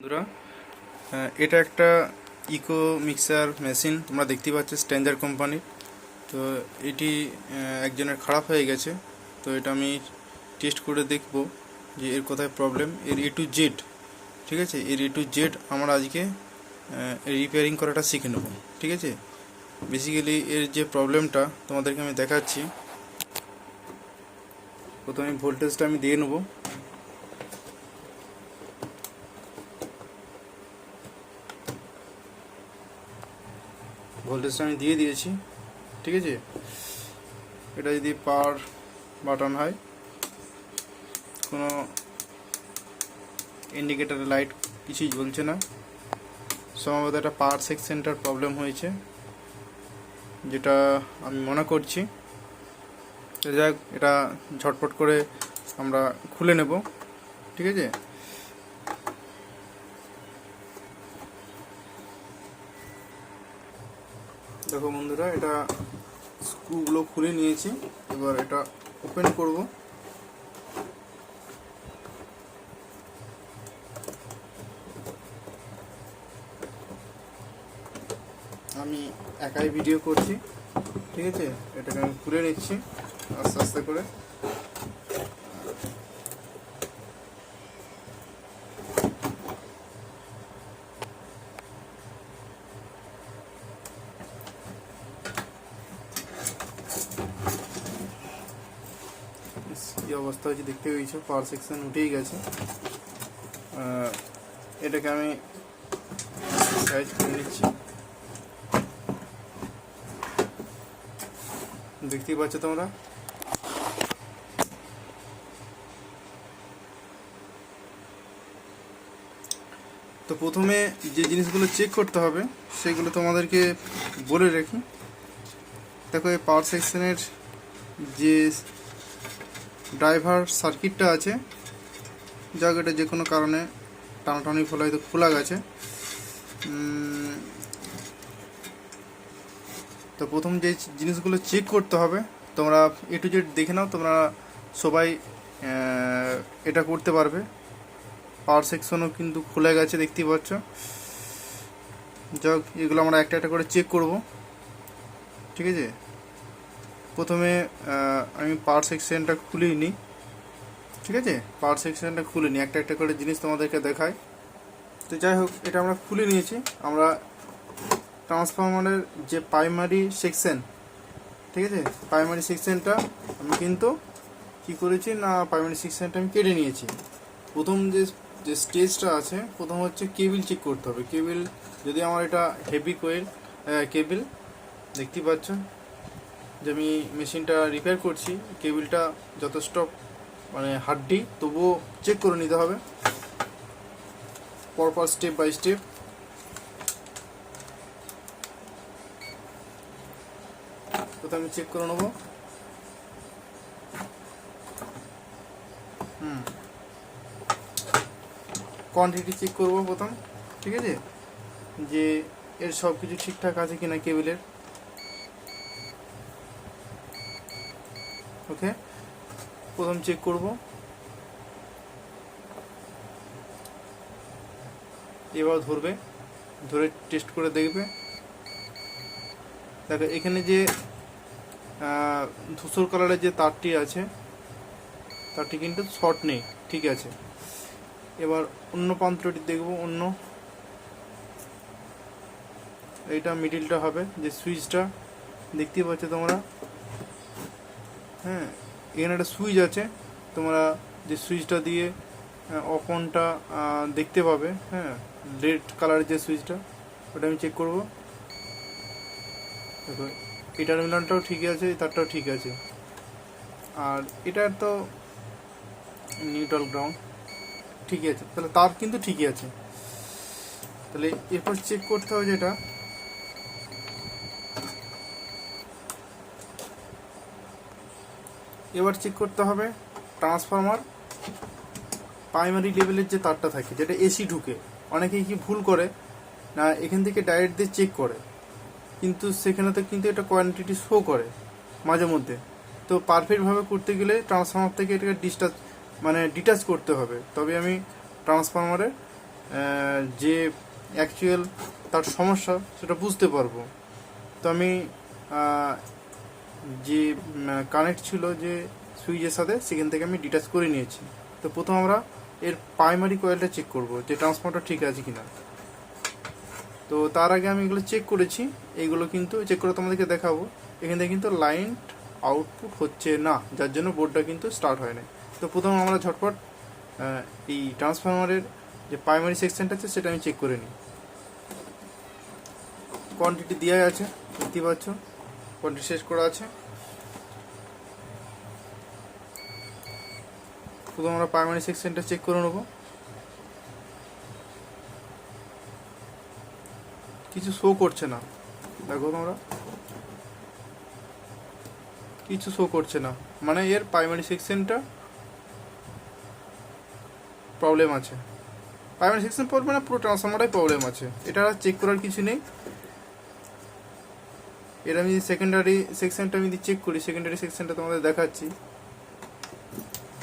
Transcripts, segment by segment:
বন্ধুরা এটা একটা ইকো মিক্সার মেশিন, তোমরা দেখতে পাচ্ছ স্ট্যান্ডার কোম্পানির তো এটি একজনের খারাপ হয়ে গেছে, তো এটা আমি টেস্ট করে দেখব যে এর কোথায় প্রবলেম। এর এ টু জেড ঠিক আছে? এর এ টু জেড আমরা আজকে রিপেয়ারিং করাটা শিখে নেব, ঠিক আছে? বেসিক্যালি এর যে প্রবলেমটা তোমাদেরকে আমি দেখাচ্ছি। প্রথমে ভোল্টেজটা আমি দিয়ে নেব। ভোল্টেজটা আমি দিয়ে দিয়েছি, ঠিক আছে? এটা যদি পাওয়ার বাটন হয়, কোনো ইন্ডিকেটার লাইট কিছুই জ্বলছে না। সম্ভবত একটা পাওয়ার সেকশনটার প্রবলেম হয়েছে, যেটা আমি মনে করছি। যাক এটা ঝটপট করে আমরা খুলে নেব, ঠিক আছে? দেখো বন্ধুরা, এটা স্ক্রুগুলো খুলে নিয়েছি। এবার এটা ওপেন করব। আমি একাই ভিডিও করছি, ঠিক আছে? এটাকে আমি খুলে নিচ্ছি, আস্তে আস্তে করে। হয়েছে দেখতে পেয়েছ পাওয়ার সেকশন উঠেই গেছে। এটাকে আমি সাইজ করে নিচ্ছি। দেখতেই পাচ্ছ তোমরা? তো প্রথমে যে জিনিসগুলো চেক করতে হবে, সেগুলো তোমাদেরকে বলে রাখি। দেখো, এই পাওয়ার সেকশনের যে ড্রাইভার সার্কিটটা আছে। যাক, এটা যে কোনো কারণে টানাটানি ফলে হয়তো খোলা গেছে। তো প্রথম যে জিনিসগুলো চেক করতে হবে, তোমরা এ টু জেড দেখে নাও, তোমরা সবাই এটা করতে পারবে। পাওয়ার সেকশনও কিন্তু খুলে গেছে, দেখতেই পাচ্ছ। যাক, এগুলো আমরা একটা একটা করে চেক করব। ঠিক আছে? প্রথমে আমি পাওয়ার সেকশনটা খুলেই নিই ঠিক আছে? পাওয়ার সেকশনটা খুলে নিই একটা একটা করে জিনিস তোমাদেরকে দেখাই। তো যাই হোক, এটা আমরা খুলে নিয়েছি। আমরা ট্রান্সফরমারের যে প্রাইমারি সেকশন ঠিক আছে? প্রাইমারি সেকশনটা আমি কিন্তু কি করেছি না প্রাইমারি সেকশনটা আমি কেটে নিয়েছি। প্রথম যে যে স্টেজটা আছে, প্রথম হচ্ছে কেবিল চেক করতে হবে। কেবিল যদি আমার এটা হেভি কোয়েল কেবিল দেখতেই পাচ্ছ? যে আমি মেশিনটা রিপেয়ার করছি, কেবিলটা যথেষ্ট মানে হাড্ডি তবুও চেক করে নিতে হবে। পরপর স্টেপ বাই স্টেপ প্রথমে আমি চেক করে নেব। হুম। কোয়ান্টিটি চেক করব প্রথম, ঠিক আছে? যে এর সব কিছু ঠিকঠাক আছে কিনা কেবিলের। প্রথম চেক করব। এবার ধরবে, ধরে টেস্ট করে দেখবে। দেখো, এখানে যে ধূসর কালারের যে তারটি আছে, তারটি কিন্তু শর্ট নেই, ঠিক আছে। এবার অন্য পাত্রটি দেখব, অন্য। এইটা মিডিলটা হবে, যে সুইচটা দেখতেই পাচ্ছ তোমরা? হ্যাঁ এখানে একটা সুইচ আছে। তোমরা যে সুইচটা দিয়ে অপনটা দেখতে পাবে হ্যাঁ? রেড কালারের যে সুইচটা ওটা আমি চেক করব। দেখো এই টার্মিনালটাও ঠিক আছে তারটাও ঠিক আছে। আর এটার তো নিউট্রাল গ্রাউন্ড ঠিকই আছে। তাহলে তার কিন্তু ঠিকই আছে। তাহলে এরপর চেক করতে হবে যেটা এবার চেক করতে হবে ট্রান্সফরমার প্রাইমারি লেভেলের যে তারটা থাকে, যেটা এসি ঢুকে, অনেকেই কি ভুল করে, না, এখান থেকে ডাইরেক্ট দিয়ে চেক করে, কিন্তু সেখানে তো কিন্তু এটা কোয়ান্টিটি শো করে, মাঝে মধ্যে। তো পারফেক্টভাবে করতে গেলে ট্রান্সফরমার থেকে এটাকে ডিসটাচ মানে ডিটাচ করতে হবে। তবে আমি ট্রান্সফরমারে যে অ্যাকচুয়াল তার সমস্যা, সেটা বুঝতে পারব। তো আমি যে কানেক্ট ছিল যে সুইচের সাথে, সেখান থেকে আমি ডিটাচ করে নিয়েছি। তো প্রথম আমরা এর প্রাইমারি কয়েলটা চেক করব যে ট্রান্সফর্মারটা ঠিক আছে কিনা। তো তার আগে আমি এগুলো চেক করেছি। এইগুলো কিন্তু চেক করে তোমাদেরকে দেখাবো। এখান থেকে কিন্তু লাইন আউটপুট হচ্ছে না, যার জন্য বোর্ডটা কিন্তু স্টার্ট হয় না তো প্রথম আমরা ঝটপট এই ট্রান্সফর্মারের যে প্রাইমারি সেকশনটা আছে, সেটা আমি চেক করে নিই। কোয়ান্টিটি দেওয়া আছে দেখতে পাচ্ছ। কোয়ান্টিটি শেষ করা আছে? প্রথম আমরা প্রাইমারি সেকশনটা চেক করে নেব। কিছু শো করছে না। দেখো তোমরা। কিছু শো করছে না। মানে এর প্রাইমারি সেকশনটা প্রবলেম আছে। প্রাইমারি সেকশন প্রবলেম না, পুরো ট্রান্সফরমারটাই প্রবলেম আছে। এটা চেক করার কিছু নেই। এর আমি সেকেন্ডারি সেকশনটা আমি যদি চেক করি সেকেন্ডারি সেকশনটা তোমাদের দেখাচ্ছি।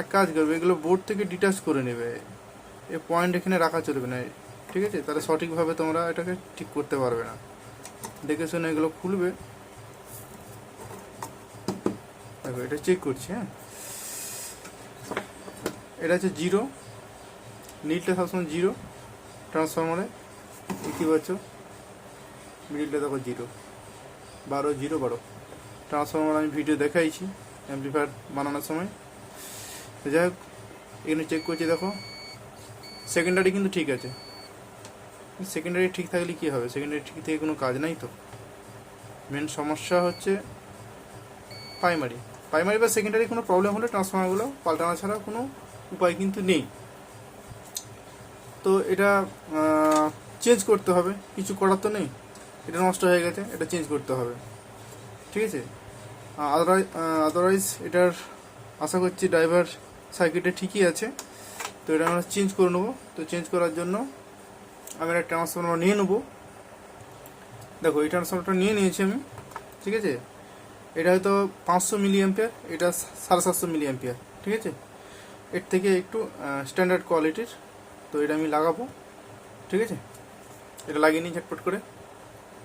এক কাজ করবে, এগুলো বোর্ড থেকে ডিটাচ করে নেবে। এ পয়েন্ট এখানে রাখা চলবে না, ঠিক আছে? তাহলে সঠিকভাবে তোমরা এটাকে ঠিক করতে পারবে না। দেখে শুনে এগুলো খুলবে। দেখো, এটা চেক করছি হ্যাঁ? এটা হচ্ছে জিরো নীলটা সবসময় জিরো ট্রান্সফরমারে পাচ্ছ? মিডিলটা দেখো জিরো বারো জিরো বারো। ট্রান্সফরমার আমি ভিডিও দেখাইছি অ্যাম্পলিফায়ার বানানোর সময়। তো যাই হোক, এখানে চেক করছি, দেখো। সেকেন্ডারি কিন্তু ঠিক আছে। সেকেন্ডারি ঠিক থাকলে কি হবে? সেকেন্ডারি ঠিক থেকে কোনো কাজ নাই তো। মেন সমস্যা হচ্ছে প্রাইমারি প্রাইমারি বা সেকেন্ডারি কোনো প্রবলেম হলে ট্রান্সফর্মারগুলো পাল্টানো ছাড়া কোনো উপায় কিন্তু নেই। তো এটা চেঞ্জ করতে হবে। কিছু করার তো নেই। এটা নষ্ট হয়ে গেছে, এটা চেঞ্জ করতে হবে। ঠিক আছে? আদারওয়াইজ আদারওয়াইজ এটার আশা করছি ড্রাইভার সার্কিটে ঠিকই আছে। তো এটা আমরা চেঞ্জ করে নেব। তো চেঞ্জ করার জন্য আমি একটা ট্রান্সফর্মার নিয়ে নেব। দেখো, এই ট্রান্সফর্মারটা নিয়ে নিয়েছি আমি। ঠিক আছে? এটা হয়তো পাঁচশো মিলি অ্যাম্পিয়ার এটা সাড়ে সাতশো মিলি অ্যাম্পিয়ার ঠিক আছে? এর থেকে একটু স্ট্যান্ডার্ড কোয়ালিটির তো এটা আমি লাগাবো। ঠিক আছে? এটা লাগিয়ে নিই ঝটপট করে।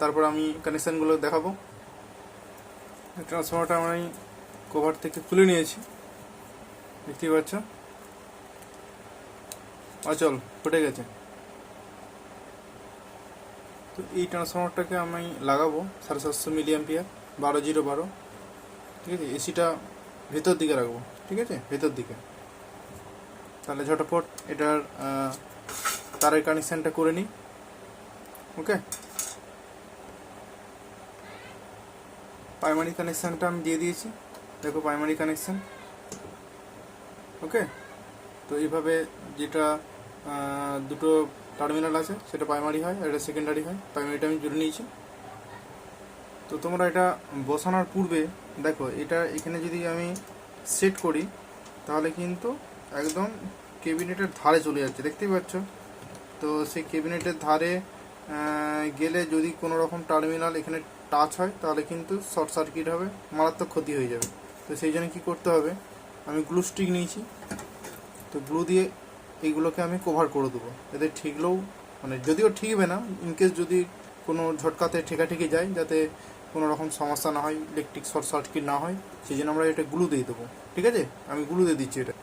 তারপর আমি কানেকশানগুলো দেখাবো। ট্রান্সফর্মারটা আমি কভার থেকে খুলে নিয়েছি। দেখতেই পাচ্ছ? অচল ফুটে গেছে। তো এই ট্রান্সফর্মারটাকে আমি লাগাবো সাড়ে সাতশো মিলি অ্যাম্পিয়ার বারো জিরো বারো। ঠিক আছে? এসিটা ভেতর দিকে রাখব, ঠিক আছে? ভেতর দিকে। তাহলে ঝটপট এটার তারের কানেকশানটা করে নিই। ওকে প্রাইমারি কানেকশানটা আমি দিয়ে দিয়েছি। দেখো প্রাইমারি কানেকশান ওকে তো এইভাবে যেটা দুটো টার্মিনাল আছে, সেটা প্রাইমারি হয়, আর এটা সেকেন্ডারি হয়। প্রাইমারিটা আমি জুড়ে নিয়েছি। তো তোমরা এটা বসানোর পূর্বে, দেখো, এটা এখানে যদি আমি সেট করি, তাহলে কিন্তু একদম কেবিনেটের ধারে চলে যাচ্ছে। দেখতেই পাচ্ছ? তো সেই কেবিনেটের ধারে গেলে যদি কোনো রকম টার্মিনাল এখানে টাচ হয়, তাহলে কিন্তু শর্ট সার্কিট হবে, মারাত্মক ক্ষতি হয়ে যাবে। তো সেই জন্য কী করতে হবে, আমি গ্লু স্টিক নিয়েছি, তো গ্লু দিয়ে এইগুলোকে আমি কভার করে দেবো। যাতে ঠিকলেও মানে যদিও ঠিকবে না ইনকেস যদি কোনো ঝটকাতে ঠেকাঠেকি যায়, যাতে কোনো রকম সমস্যা না হয় ইলেকট্রিক শর্ট সার্কিট না হয়, সেই জন্য আমরা এটা গ্লু দিয়ে দেবো। ঠিক আছে? আমি গ্লু দিয়ে দিচ্ছি এটা।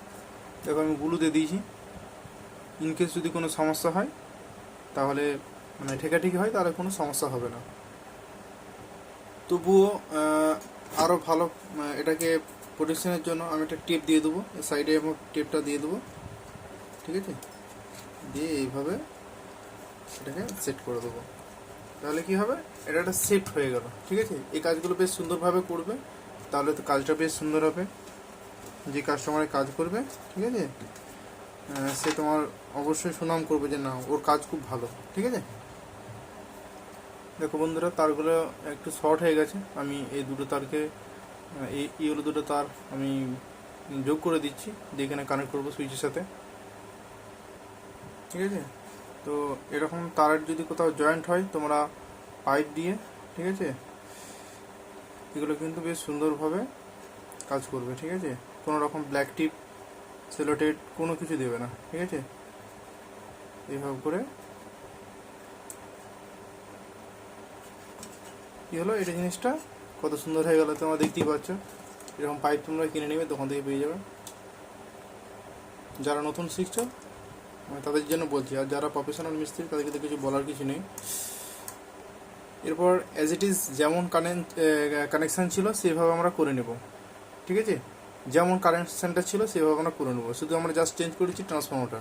দেখো আমি গ্লু দিয়ে দিয়েছি। ইনকেস যদি কোনো সমস্যা হয়, তাহলে মানে ঠেকাঠেকি হয়, তাহলে কোনো সমস্যা হবে না। তবুও আরও ভালো এটাকে প্রোটেকশনের জন্য আমি একটা টেপ দিয়ে দেবো সাইডে আমার টেপটা দিয়ে দেবো। ঠিক আছে? দিয়ে এইভাবে এটাকে সেট করে দেবো। তাহলে কি হবে? এটা একটা সেট হয়ে গেল। ঠিক আছে? এই কাজগুলো বেশ সুন্দরভাবে করবে। তাহলে তো কাজটা বেশ সুন্দর হবে। যে কাস্টমারে কাজ করবে, ঠিক আছে? সে তোমার অবশ্যই সুনাম করবে যে না, ওর কাজ খুব ভালো। ঠিক আছে? দেখো বন্ধুরা, তারগুলো একটু শর্ট হয়ে গেছে। আমি এই দুটো তারকে, এই ইগুলো দুটো তার আমি যোগ করে দিচ্ছি, দিয়ে এখানে কানেক্ট করব সুইচের সাথে। ঠিক আছে? তো এরকম তারের যদি কোথাও জয়েন্ট হয়, তোমরা পাইপ দিয়ে, ঠিক আছে? এগুলো কিন্তু বেশ সুন্দরভাবে কাজ করবে, ঠিক আছে? কোনো রকম ব্ল্যাক টিপ সেলোটেড কোনো কিছু দেবে না, ঠিক আছে? এইভাবে করে কি হলো? এটা জিনিসটা কত সুন্দর হয়ে গেল তোমরা দেখতেই পাচ্ছ। এরকম পাইপ তোমরা কিনে নেবে দোকান থেকে পেয়ে যাবে। যারা নতুন শিখছো তাদের জন্য বলছি, আর যারা প্রফেশনাল মিস্ত্রি, তাদেরকে তো কিছু বলার কিছু নেই। এরপর অ্যাজ ইট ইজ যেমন কানেক্ট কানেকশান ছিল, সেভাবে আমরা করে নেব। ঠিক আছে? যেমন কানেকশানটা ছিল, সেভাবে আমরা করে নেব। শুধু আমরা জাস্ট চেঞ্জ করেছি ট্রান্সফর্মারটা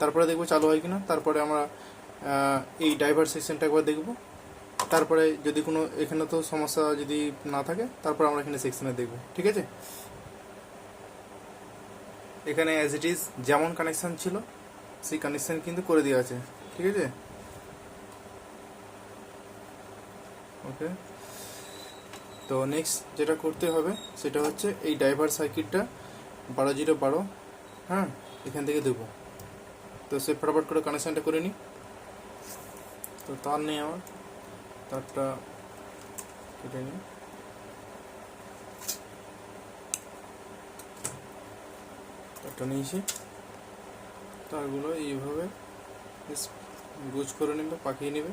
তারপরে দেখব চালু হয় কিনা, তারপরে আমরা এই ড্রাইভার সেকশনটা একবার দেখব। তারপরে যদি কোনো, এখানে তো সমস্যা যদি না থাকে, তারপর আমরা এখানে সেকশনে দেখব, ঠিক আছে? এখানে অ্যাজ ইট ইজ যেমন কানেকশান ছিল, সেই কানেকশান কিন্তু করে দেওয়া আছে, ঠিক আছে? ওকে তো নেক্সট যেটা করতে হবে, সেটা হচ্ছে এই ড্রাইভার সার্কিটটা বারো জিরো বারো হ্যাঁ এখান থেকে দেবো। তো সে ফটাফট করে কানেকশানটা করে নিই। তো তার নেই আমার তারটা কেটে নিই। তারটা নিয়েছি। তারগুলো এইভাবে গুজ করে নেবে, পাকিয়ে নেবে।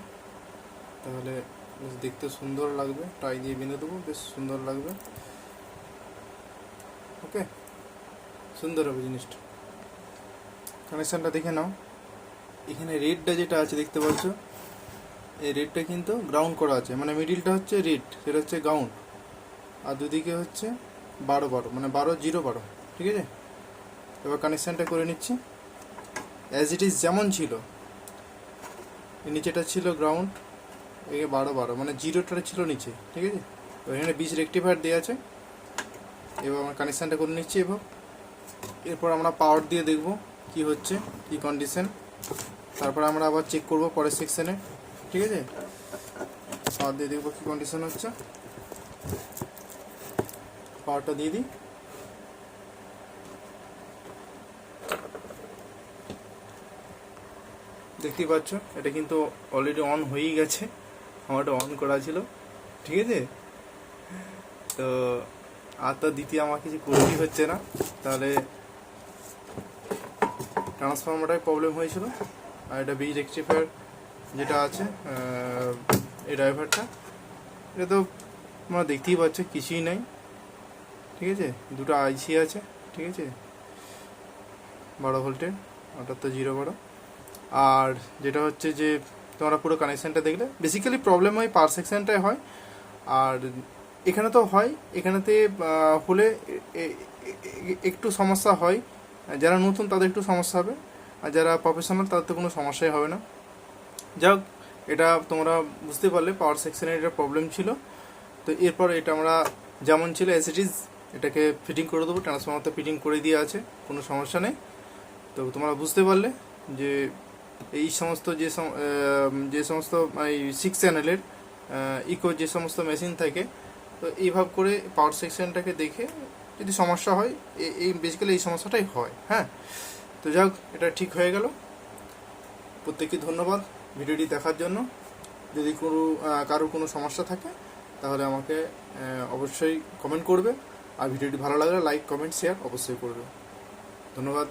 তাহলে বেশ দেখতে সুন্দর লাগবে। টাই দিয়ে বেঁধে দেবো, বেশ সুন্দর লাগবে। ওকে? সুন্দর হবে জিনিসটা। কানেকশানটা দেখে নাও। এখানে রেডটা যেটা আছে, দেখতে পাচ্ছ? এই রেডটা কিন্তু গ্রাউন্ড করা আছে। মানে মিডিলটা হচ্ছে রেড সেটা হচ্ছে গ্রাউন্ড আর দুদিকে হচ্ছে বারো বারো মানে বারো জিরো বারো, ঠিক আছে? এবার কানেকশানটা করে নিচ্ছি। অ্যাজ ইট ইজ যেমন ছিল নিচেটা ছিল গ্রাউন্ড একে বারো বারো মানে জিরোটা ছিল নিচে, ঠিক আছে? এখানে বিচ রেক্টিফায়ার দেওয়া আছে। এবার আমরা কানেকশানটা করে নিচ্ছি এবার। এরপর আমরা পাওয়ার দিয়ে দেখব কি হচ্ছে, কি কন্ডিশন তারপর আমরা আবার চেক করব পরের সেকশনে ঠিক আছে? পাওয়ার দিয়ে দেখব কি কন্ডিশন হচ্ছে। পাওয়ারটা দিয়ে দিই। দেখতেই পাচ্ছ, এটা কিন্তু অলরেডি অন হয়েই গেছে। আমারটা অন করা ছিল। ঠিক আছে? তো আর তো দ্বিতীয় আমার কিছু করতেই হচ্ছে না, তাহলে ট্রান্সফর্মারটাই প্রবলেম হয়েছিল। আর এটা বি রেক্টিফায়ার যেটা আছে এই ড্রাইভারটা এটা তো তোমরা দেখতেই পাচ্ছ, কিছুই নাই, ঠিক আছে? দুটো আইসি আছে, ঠিক আছে? বারো ভোল্টের ওটার তো জিরো বারো। আর যেটা হচ্ছে যে, তোমরা পুরো কানেকশানটা দেখলে বেসিক্যালি প্রবলেম হয় পার সেকশনটাই হয়। আর এখানে তো হয়, এখানেতে হলে একটু সমস্যা হয়। যারা নতুন তাদের একটু সমস্যা হবে, আর যারা প্রফেশনাল তাদের তো কোনো সমস্যাই হবে না। যাক, এটা তোমরা বুঝতে পারলে পাওয়ার সেকশনের এটা প্রবলেম ছিল। তো এরপর এটা আমরা, যেমন ছিল অ্যাজ ইট ইজ এটাকে ফিটিং করে দেবো ট্রান্সফর্মার তো ফিটিং করে দিয়ে আছে, কোনো সমস্যা নেই। তো তোমরা বুঝতে পারলে যে এই সমস্ত যে যে সমস্ত, এই সিক্স চ্যানেলের ইকো যে সমস্ত মেশিন থাকে, তো এইভাবে করে পাওয়ার সেকশনটাকে দেখে যদি সমস্যা হয় এই বেসিক্যালি এই সমস্যাটাই হয় হ্যাঁ? তো যাক, এটা ঠিক হয়ে গেল। প্রত্যেককে ধন্যবাদ। ভিডিওটি দেখার জন্য। যদি কোনো কারোর কোনো সমস্যা থাকে, তাহলে আমাকে অবশ্যই কমেন্ট করবে। আর ভিডিওটি ভালো লাগলে লাইক কমেন্ট শেয়ার অবশ্যই করবে। ধন্যবাদ।